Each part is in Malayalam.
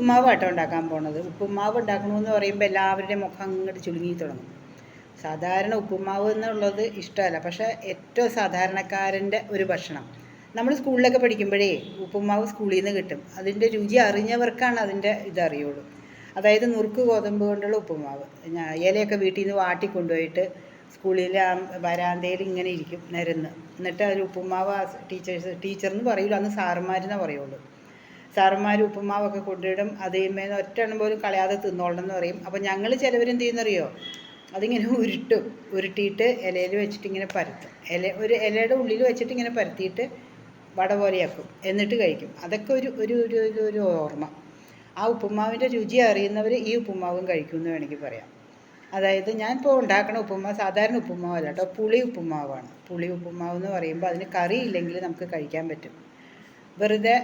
ഉപ്പുമാവ് ഉണ്ടാക്കാൻ പോണത്. ഉപ്പുമാവ് ഉണ്ടാക്കണമെന്ന് പറയുമ്പോൾ എല്ലാവരുടെയും മുഖം അങ്ങോട്ട് ചുളുങ്ങി തുടങ്ങും. സാധാരണ ഉപ്പുമാവ് എന്നുള്ളത് ഇഷ്ടമല്ല. പക്ഷേ ഏറ്റവും സാധാരണക്കാരന്റെ ഒരു ഭക്ഷണം. നമ്മൾ സ്കൂളിലൊക്കെ പഠിക്കുമ്പോഴേ ഉപ്പുമാവ് സ്കൂളിൽ നിന്ന് കിട്ടും. അതിന്റെ രുചി അറിഞ്ഞവർക്കാണ് അതിന്റെ ഇതറിയുള്ളൂ അതായത് നുറുക്ക് ഗോതമ്പ് കൊണ്ടുള്ള ഉപ്പുമാവ്. ഇലയൊക്കെ വീട്ടിൽ നിന്ന് വാട്ടി കൊണ്ടുപോയിട്ട് സ്കൂളിൽ ആ വരാന്തയിൽ ഇങ്ങനെ ഇരിക്കും നിരന്ന്. എന്നിട്ട് അതിൽ ഉപ്പുമാവ് ടീച്ചേഴ്സ് ടീച്ചർ എന്ന് പറയില്ല അന്ന് സാറുമാരെന്നേ പറയുള്ളൂ. സാറന്മാർ ഉപ്പുമാവൊക്കെ കൊണ്ടിടും അതേമേന്ന് ഒറ്റ എണ്ണം പോലും കളയാതെ തിന്നോളണം എന്ന് പറയും അപ്പോൾ ഞങ്ങൾ ചിലവരെന്ത് ചെയ്യുന്നറിയോ? അതിങ്ങനെ ഉരുട്ടും. ഉരുട്ടിയിട്ട് ഇലയിൽ വെച്ചിട്ട് ഇങ്ങനെ പരത്തും. ഇല ഒരു ഇലയുടെ ഉള്ളിൽ വെച്ചിട്ട് ഇങ്ങനെ പരത്തിയിട്ട് വട പോലെയാക്കും. എന്നിട്ട് കഴിക്കും. അതൊക്കെ ഒരു ഒരു ഒരു ഒരു ഒരു ഓർമ്മ. ആ ഉപ്പുമാവിന്റെ രുചി അറിയുന്നവർ ഈ ഉപ്പുമാവും കഴിക്കുമെന്ന് വേണമെങ്കിൽ പറയാം. അതായത് ഞാൻ ഇപ്പോൾ ഉണ്ടാക്കണ ഉപ്പുമാവ് സാധാരണ ഉപ്പുമാവല്ല കേട്ടോ. പുളി ഉപ്പുമാവാണ്. പുളി ഉപ്പുമാവ് എന്ന് പറയുമ്പോൾ അതിന് കറി ഇല്ലെങ്കിൽ നമുക്ക് കഴിക്കാൻ പറ്റും. വെറുതെ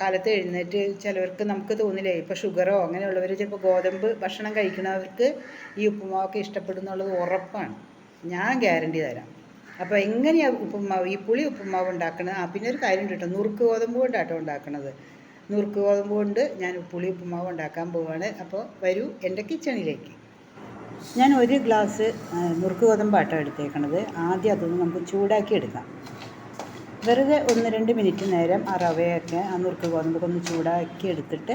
കാലത്ത് എഴുന്നേറ്റ് ചിലവർക്ക് നമുക്ക് തോന്നില്ലേ ഇപ്പോൾ ഷുഗറോ അങ്ങനെയുള്ളവർ ചിലപ്പോൾ ഗോതമ്പ് ഭക്ഷണം കഴിക്കുന്നവർക്ക് ഈ ഉപ്പുമാവൊക്കെ ഇഷ്ടപ്പെടും എന്നുള്ളത് ഉറപ്പാണ്. ഞാൻ ഗ്യാരണ്ടി തരാം. അപ്പോൾ എങ്ങനെയാണ് ഉപ്പുമാവ് ഈ പുളി ഉപ്പുമാവ് ഉണ്ടാക്കുന്നത് ആ പിന്നെ ഒരു കാര്യം കേട്ടോ. നുറുക്ക് ഗോതമ്പ് കൊണ്ടാട്ടോ ഉണ്ടാക്കുന്നത് നുറുക്ക് ഗോതമ്പ് കൊണ്ട് ഞാൻ പുളി ഉപ്പുമാവ് ഉണ്ടാക്കാൻ പോവാണ്. അപ്പോൾ വരൂ എന്റെ കിച്ചണിലേക്ക്. ഞാൻ ഒരു ഗ്ലാസ് നുറുക്ക് ഗോതമ്പ് ഗോതമ്പാട്ടോ എടുത്തേക്കണത്. ആദ്യം അതൊന്ന് നമുക്ക് ചൂടാക്കി എടുക്കാം. വെറുതെ ഒന്ന് രണ്ട് മിനിറ്റ് നേരം ആ റവയൊക്കെ ആ നുറുക്ക് ഗോതമ്പൊക്കെ ഒന്ന് ചൂടാക്കി എടുത്തിട്ട്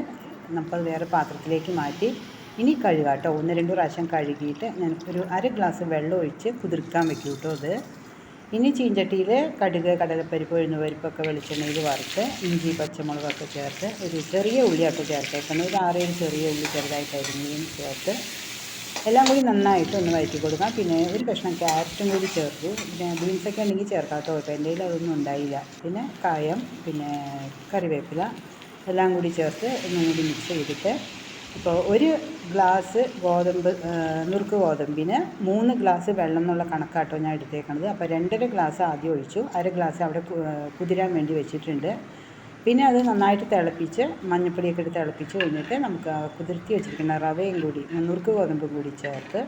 നമ്മൾ വേറെ പാത്രത്തിലേക്ക് മാറ്റി. ഇനി കഴുകാം കേട്ടോ. ഒന്ന് രണ്ട് പ്രാവശ്യം കഴുകിയിട്ട് ഞാൻ ഒരു അര ഗ്ലാസ് വെള്ളം ഒഴിച്ച് കുതിർക്കാൻ വെക്കും കേട്ടോ അത് ഇനി ചീഞ്ചട്ടിയിൽ കടുക് കടലപ്പരിപ്പ് ഉഴുന്നുപരിപ്പൊക്കെ വെളിച്ചെണ്ണയിൽ വറുത്ത് ഇഞ്ചി പച്ചമുളകൊക്കെ ചേർത്ത് ഒരു ചെറിയ ഉള്ളിയൊക്കെ ചേർത്തേക്കണം. ഒരു ആറേഴ് ചെറിയ ഉള്ളി ചെറുതായിട്ട് അരിഞ്ഞതും ചേർത്ത് എല്ലാം കൂടി നന്നായിട്ട് ഒന്ന് വഴറ്റി കൊടുക്കാം. പിന്നെ ഒരു കഷ്ണം ക്യാരറ്റും കൂടി ചേർത്തു. പിന്നെ ബീൻസൊക്കെ ഉണ്ടെങ്കിൽ ചേർക്കാത്ത കുഴപ്പം എന്റെ കയ്യിൽ അതൊന്നും ഉണ്ടായില്ല. പിന്നെ കായം പിന്നെ കറിവേപ്പില എല്ലാം കൂടി ചേർത്ത് ഒന്നും കൂടി മിക്സ് ചെയ്തിട്ട് ഇപ്പോൾ ഒരു ഗ്ലാസ് ഗോതമ്പ് നുറുക്ക് ഗോതമ്പിന് മൂന്ന് ഗ്ലാസ് വെള്ളം എന്നുള്ള കണക്കാട്ടോ ഞാൻ എടുത്തേക്കണത്. അപ്പോൾ രണ്ടര ഗ്ലാസ് ആദ്യം ഒഴിച്ചു. അര ഗ്ലാസ് അവിടെ കുതിരാൻ വേണ്ടി വെച്ചിട്ടുണ്ട്. പിന്നെ അത് നന്നായിട്ട് തിളപ്പിച്ച് മഞ്ഞപ്പൊടിയൊക്കെ ഇട്ട് തിളപ്പിച്ച് കഴിഞ്ഞിട്ട് നമുക്ക് കുതിർത്തി വെച്ചിരിക്കുന്ന റവയും കൂടി നുറുക്ക് ഗോതമ്പും കൂടി ചേർത്ത്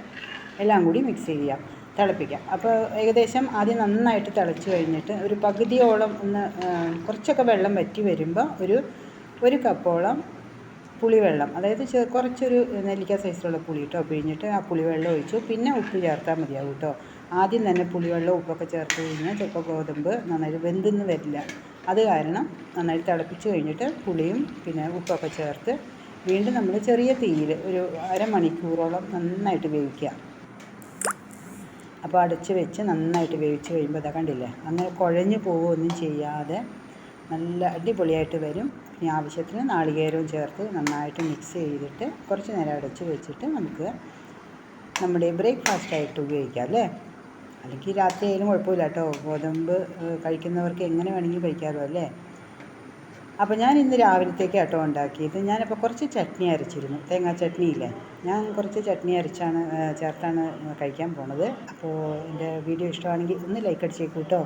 എല്ലാം കൂടി മിക്സ് ചെയ്യാം തിളപ്പിക്കാം. അപ്പോൾ ഏകദേശം ആദ്യം നന്നായിട്ട് തിളച്ച് കഴിഞ്ഞിട്ട് ഒരു പകുതിയോളം ഒന്ന് കുറച്ചൊക്കെ വെള്ളം വറ്റി വരുമ്പോൾ ഒരു ഒരു കപ്പോളം പുളിവെള്ളം അതായത് കുറച്ചൊരു നെല്ലിക്ക സൈസിലുള്ള പുളി കേട്ടോ പിഴിഞ്ഞിട്ട് ആ പുളിവെള്ളം ഒഴിച്ചു. പിന്നെ ഉപ്പ് ചേർത്താൽ മതിയാവും കേട്ടോ. ആദ്യം തന്നെ പുളിവെള്ളം ഉപ്പൊക്കെ ചേർത്ത് കഴിഞ്ഞാൽ ചിലപ്പോൾ ഗോതമ്പ് നന്നായിട്ട് വെന്തെന്ന് വരില്ല. അത് കാരണം നന്നായി തിളപ്പിച്ച് കഴിഞ്ഞിട്ട് പുളിയും പിന്നെ ഉപ്പൊക്കെ ചേർത്ത് വീണ്ടും നമ്മൾ ചെറിയ തീയിൽ ഒരു അരമണിക്കൂറോളം നന്നായിട്ട് വേവിക്കുക. അപ്പോൾ അടച്ച് വെച്ച് നന്നായിട്ട് വേവിച്ച് കഴിയുമ്പോൾ അതാ കണ്ടില്ലേ അങ്ങനെ കുഴഞ്ഞു പോവുകയൊന്നും ചെയ്യാതെ നല്ല അടിപൊളിയായിട്ട് വരും. ഇനി ആവശ്യത്തിന് നാളികേരവും ചേർത്ത് നന്നായിട്ട് മിക്സ് ചെയ്തിട്ട് കുറച്ച് നേരം അടച്ച് വെച്ചിട്ട് നമുക്ക് നമ്മുടെ ബ്രേക്ക്ഫാസ്റ്റായിട്ട് ഉപയോഗിക്കാം അല്ലേ? അല്ലെങ്കിൽ രാത്രി ആയാലും കുഴപ്പമില്ല കേട്ടോ. ഗോതമ്പ് കഴിക്കുന്നവർക്ക് എങ്ങനെ വേണമെങ്കിലും കഴിക്കാമല്ലോ അല്ലേ? അപ്പോൾ ഞാൻ ഇന്ന് രാവിലത്തേക്ക് കേട്ടോ ഉണ്ടാക്കിയത്. ഞാനപ്പോൾ കുറച്ച് ചട്നി അരച്ചിരുന്നു. തേങ്ങാ ചട്നി ഇല്ലേ? ഞാൻ കുറച്ച് ചട്നി അരച്ചാണ് ചേർത്താണ് കഴിക്കാൻ പോണത്. അപ്പോൾ എന്റെ വീഡിയോ ഇഷ്ടമാണെങ്കിൽ ഒന്ന് ലൈക്ക് അടിച്ചേക്കൂട്ടോ